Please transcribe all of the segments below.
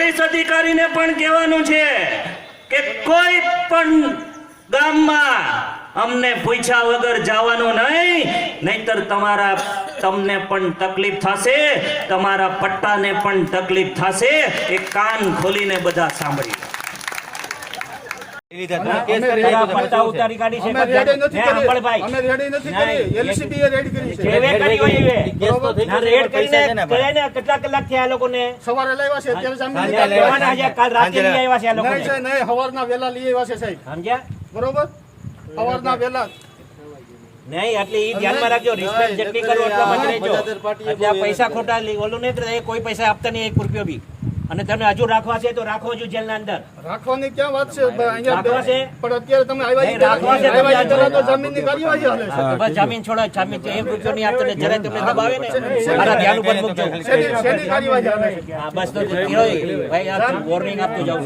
Police અધિકારીને પણ કહેવાનું છે કે કોઈ પણ ગામમાં અમને પૂછ્યા વગર જવાનું નહીં, નહીતર તમારા તમને પણ તકલીફ થશે, તમારા પટ્ટાને પણ તકલીફ થશે. એ કાન ખોલીને બધા સાંભળી કેટલા કલાક થયા લોકોને. સવારે લાવ્યા છે અત્યારે જામીન સાંજે લીધા. લેવાના છે, કાલ રાતે લઈ આવ્યા છે આ નહીં લોકોને છે નહીં સવારના વહેલા લઈ આવ્યા છે સાહેબ. સમજ્યા? બરોબર? સવારના વહેલા. નહીં એટલે એ ધ્યાનમાં રાખજો રિસ્પેક્ટ જેટલી કરો એટલા જ રહેજો. પૈસા ખોટા લી- ઓલું નહીં કોઈ પૈસા આપતા નહીં એક રૂપિયો બી. અને તમે હજુ રાખવા છે તો રાખો હજુ જેલના અંદર. રાખવાની ક્યાં વાત છે? અહીંયા છે? પણ અત્યારે તમે આવ્યા રાખવા છે, તમે તો જામીનની કાર્યવાહી હાલે બસ જમીન છોડો જમીન એક રૂપિયો નહીં આપતો એટલે તમને દબાવે ને મારા ધ્યાન ઉપર મૂકજો. શેની શેની કાર્યવાહી હાલે હા બસ તો ભાઈ આ વોર્નિંગ આપતો જાઉં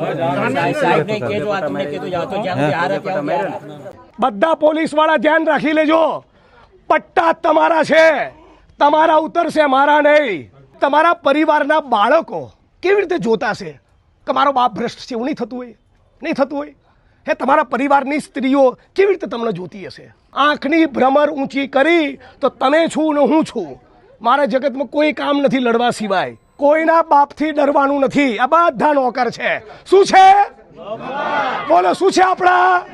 સાહેબ- ને કેજો આ તમને કીધું જાવ તો જ્યાં સુધી હારે ત્યાં બધા પોલીસવાળા ધ્યાન રાખી લેજો. પટ્ટા તમારા છે. તમારા ઉતરશે મારા નહીં. તમારા પરિવારના બાળકો. કેવી રીતે જોતા છે કે મારો બાપ ભ્રષ્ટ છે, એવું નહીં થતું હોય? નહીં થતું હોય? હે, તમારા પરિવારની સ્ત્રીઓ કેવી રીતે તમને જોતી હશે? આંખની ભ્રમર ઊંચી કરી તો તમે છું ને હું છું. મારા જગતમાં કોઈ કામ નથી લડવા સિવાય. કોઈના બાપથી ડરવાનું નથી. આ બધા નોકર છે. શું છે? બોલો, શું છે આપણા?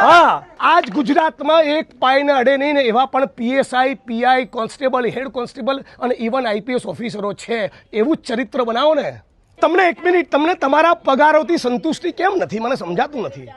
હા. આજ ગુજરાતમાં એક પાયને અડે નહીં ને એવા પણ PSI, PI, constable, head constable અને ઇવન આઈપીએસ ઓફિસરો છે. એવું ચરિત્ર બનાવો ને. તમને એક મિનિટ, તમને તમારા પગારોથી સંતુષ્ટિ કેમ નથી? મને સમજાતું નથી.